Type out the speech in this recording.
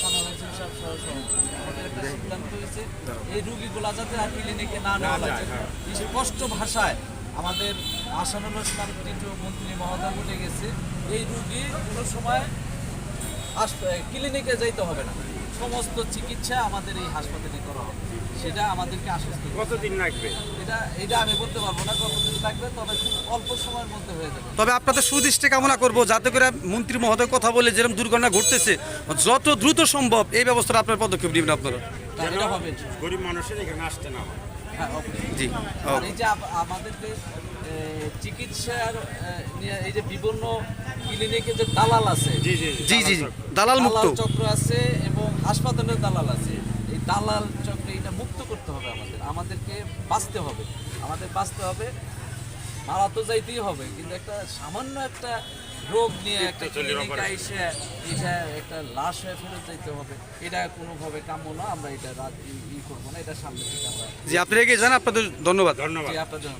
সানা হয়েছে সব সহ সহ আমাদের একটা সিদ্ধান্ত হয়েছে এই রুগীগুলা যাতে আর ক্লিনিকে না নেওয়া লাগে স্পষ্ট ভাষায় আমাদের আসানুল ওসমান টিটু মন্ত্রী মহোদয় বলে গেছে এই রুগী কোনো সময় আস ক্লিনিকে যাইতে হবে না। সমস্ত চিকিৎসা আমাদের এই হাসপাতালে করা হবে। সেটা আমাদেরকে আশ্বস্ত কতদিন লাগবে? এটা এটা আমি বলতে পারব না কতদিন লাগবে তবে খুব অল্প সময়ের মধ্যে হয়ে যাবে। তবে আপনাদের সুদৃষ্টি কামনা করব যাতে করে মন্ত্রী মহোদয় কথা বলে যেরকম দুর্ঘটনা ঘটতেছে যত দ্রুত সম্ভব এই ব্যবস্থাটা আপনার পদক্ষেপ নেবেন আপনারা। গরিব মানুষের এখানে আসতে না হয়। জি এই যে আমাদের যে চিকিৎসার এই যে বিভিন্ন ক্লিনিকে যে দালাল আছে জি জি জি। দালাল মুক্ত। দালাল চক্র আছে হাসপাতালের দালাল আছে এই দালাল চক্র এটা মুক্ত করতে হবে আমাদের আমাদেরকে বাঁচতে হবে। আমাদের বাঁচতে হবে মারা তো যাইতেই হবে কিন্তু একটা সামান্য একটা রোগ নিয়ে একটা ক্লিনিক। আইসে এটা একটা লাশ হয়ে ফেরত যাইতে হবে। এটা কোনোভাবে কাম্য না আমরা এটা রাত ই- করব না এটা সামনে থেকে আমরা জি আপনি এগিয়ে যান আপনাদের ধন্যবাদ। ধন্যবাদ। জি, আপনার জন্য